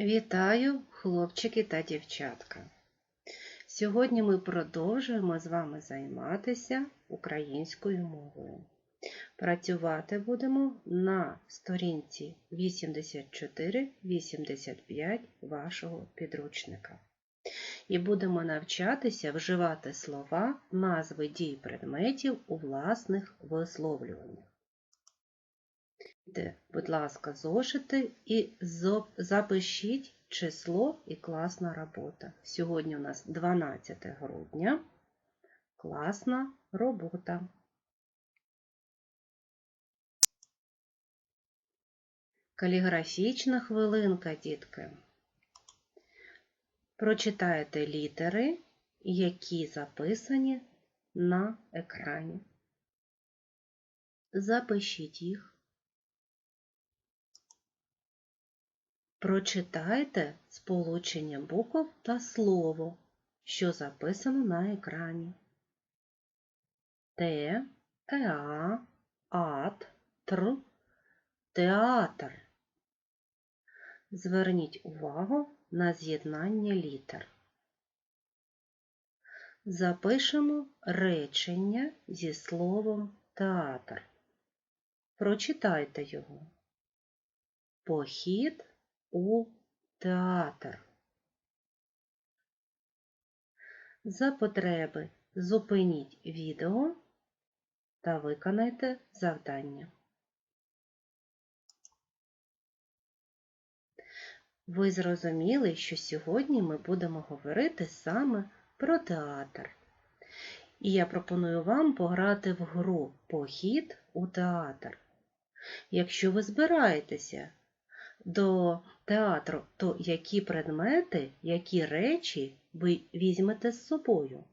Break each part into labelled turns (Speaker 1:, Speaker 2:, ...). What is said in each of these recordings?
Speaker 1: Вітаю, хлопчики та дівчатка! Сьогодні ми продовжуємо з вами займатися українською мовою. Працювати будемо на сторінці 84-85 вашого підручника. І будемо навчатися вживати слова, назви дій предметів у власних висловлюваннях. Будь ласка, зошити і запишіть число і класна робота. Сьогодні у нас 12 грудня. Класна робота. Каліграфічна хвилинка, дітки. Прочитаєте літери, які записані на екрані. Запишіть їх. Прочитайте сполучення букв та слово, що записано на екрані. Те, еа, ат, тр, театр. Зверніть увагу на з'єднання літер. Запишемо речення зі словом театр. Прочитайте його. Похід у театр. За потреби зупиніть відео та виконайте завдання. Ви зрозуміли, що сьогодні ми будемо говорити саме про театр. І я пропоную вам пограти в гру Похід у театр. Якщо ви збираєтеся до театру, то які предмети, які речі ви візьмете з собою?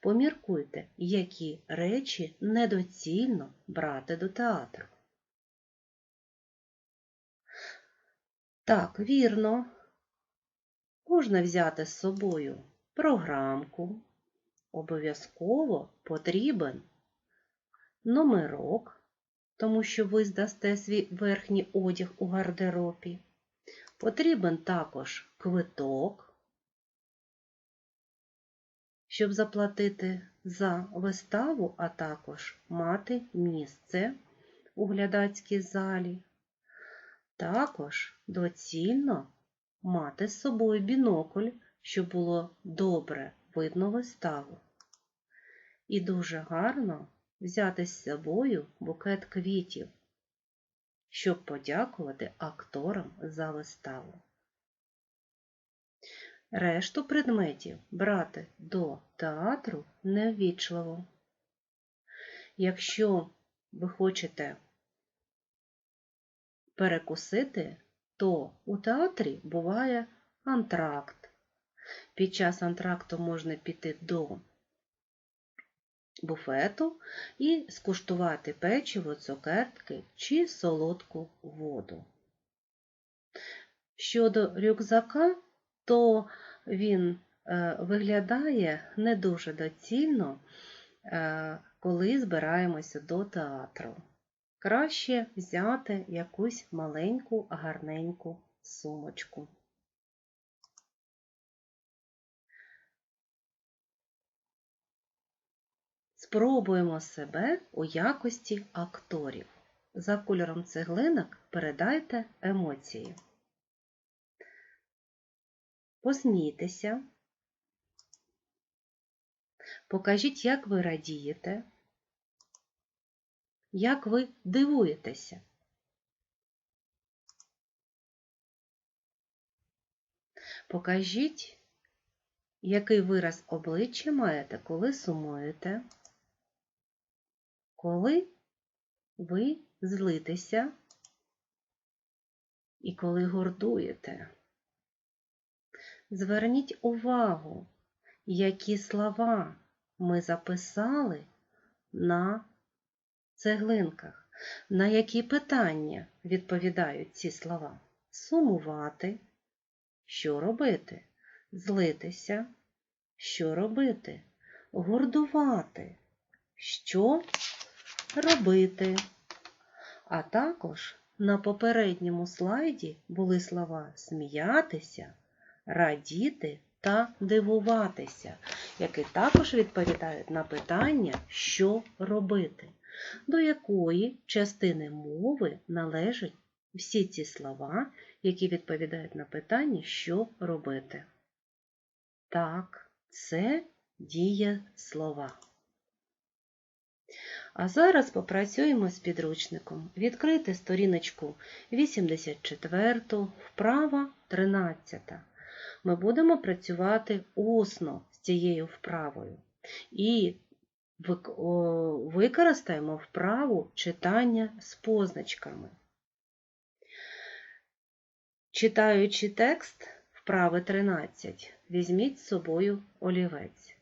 Speaker 1: Поміркуйте, які речі недоцільно брати до театру. Так, вірно, можна взяти з собою програмку. Обов'язково потрібен номерок тому що ви здасте свій верхній одяг у гардеробі. Потрібен також квиток, щоб заплатити за виставу, а також мати місце у глядацькій залі. Також доцільно мати з собою бінокль, щоб було добре видно виставу. І дуже гарно взяти з собою букет квітів, щоб подякувати акторам за виставу. Решту предметів брати до театру неввічливо. Якщо ви хочете перекусити, то у театрі буває антракт. Під час антракту можна піти до буфету і скуштувати печиво, цукерки чи солодку воду. Щодо рюкзака, то він е, виглядає не дуже доцільно, е, коли збираємося до театру. Краще взяти якусь маленьку гарненьку сумочку. Спробуємо себе у якості акторів. За кольором цеглинок передайте емоції. Посмійтеся. Покажіть, як ви радієте, як ви дивуєтеся. Покажіть, який вираз обличчя маєте, коли сумуєте коли ви злитеся і коли гордуєте. Зверніть увагу, які слова ми записали на цеглинках, на які питання відповідають ці слова. Сумувати, що робити, злитися, що робити, гордувати, що робити, а також на попередньому слайді були слова сміятися, радіти та дивуватися, які також відповідають на питання, що робити, до якої частини мови належать всі ці слова, які відповідають на питання, що робити. Так, це дієслова. А зараз попрацюємо з підручником. Відкрити сторіночку 84, вправа 13. Ми будемо працювати усно з цією вправою. І використаємо вправу читання з позначками. Читаючи текст вправи 13, візьміть з собою олівець.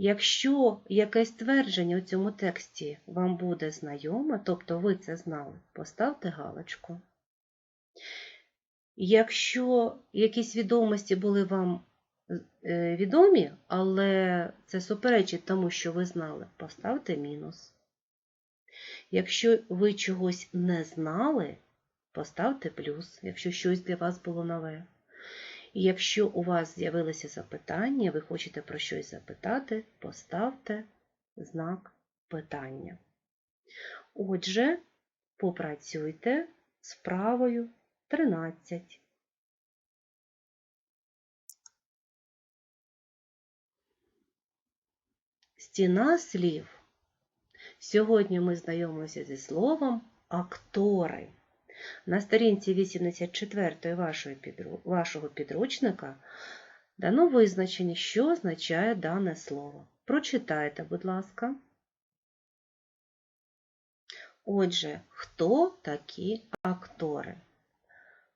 Speaker 1: Якщо якесь твердження у цьому тексті вам буде знайоме, тобто ви це знали, поставте галочку. Якщо якісь відомості були вам е, відомі, але це суперечить тому, що ви знали, поставте мінус. Якщо ви чогось не знали, поставте плюс, якщо щось для вас було нове. І якщо у вас з'явилися запитання, ви хочете про щось запитати, поставте знак питання. Отже, попрацюйте з правою 13. Стіна слів. Сьогодні ми знайомимося зі словом актори. На сторінці 84 вашої підру- вашого підручника дано визначення, що означає дане слово. Прочитайте, будь ласка. Отже, хто такі актори?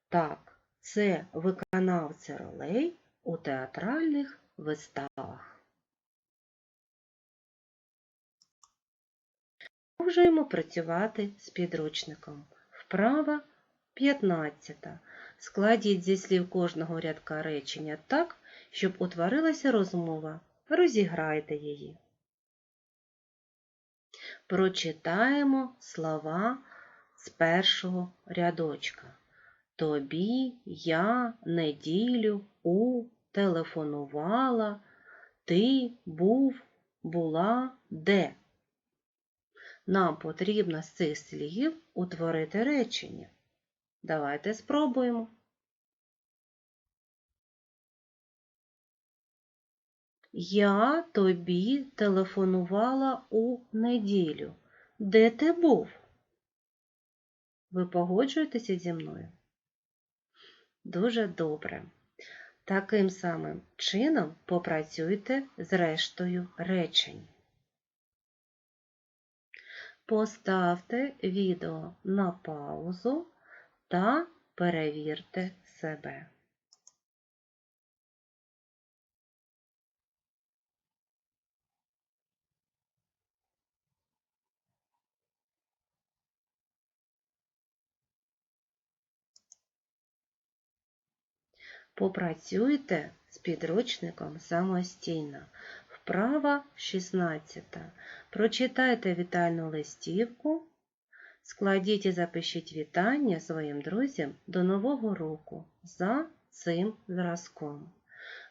Speaker 1: Так, це виконавці ролей у театральних виставах. Продовжуємо працювати з підручником. Вправа 15. Складіть зі слів кожного рядка речення так, щоб утворилася розмова. Розіграйте її. Прочитаємо слова з першого рядочка. Тобі, я, неділю, у, телефонувала, ти, був, була, де. Нам потрібно з цих слів утворити речення. Давайте спробуємо. Я тобі телефонувала у неділю. Де ти був? Ви погоджуєтеся зі мною? Дуже добре. Таким самим чином попрацюйте з рештою речень. Поставте відео на паузу та перевірте себе. Попрацюйте з підручником самостійно. Вправа 16. Прочитайте вітальну листівку. Складіть і запишіть вітання своїм друзям до Нового року за цим зразком.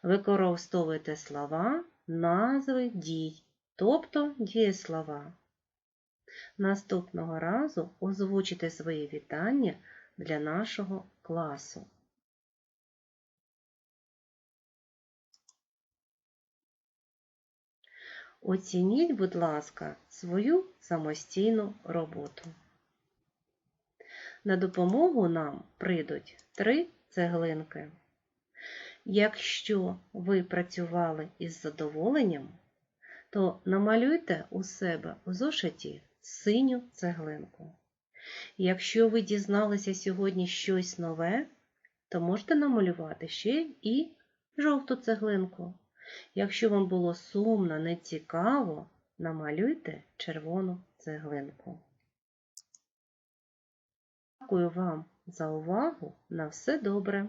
Speaker 1: Використовуйте слова, назви дій, тобто дієслова. Наступного разу озвучите свої вітання для нашого класу. Оцініть, будь ласка, свою самостійну роботу. На допомогу нам прийдуть три цеглинки. Якщо ви працювали із задоволенням, то намалюйте у себе у зошиті синю цеглинку. Якщо ви дізналися сьогодні щось нове, то можете намалювати ще і жовту цеглинку. Якщо вам було сумно, нецікаво, намалюйте червону цеглинку. Дякую вам за увагу. На все добре!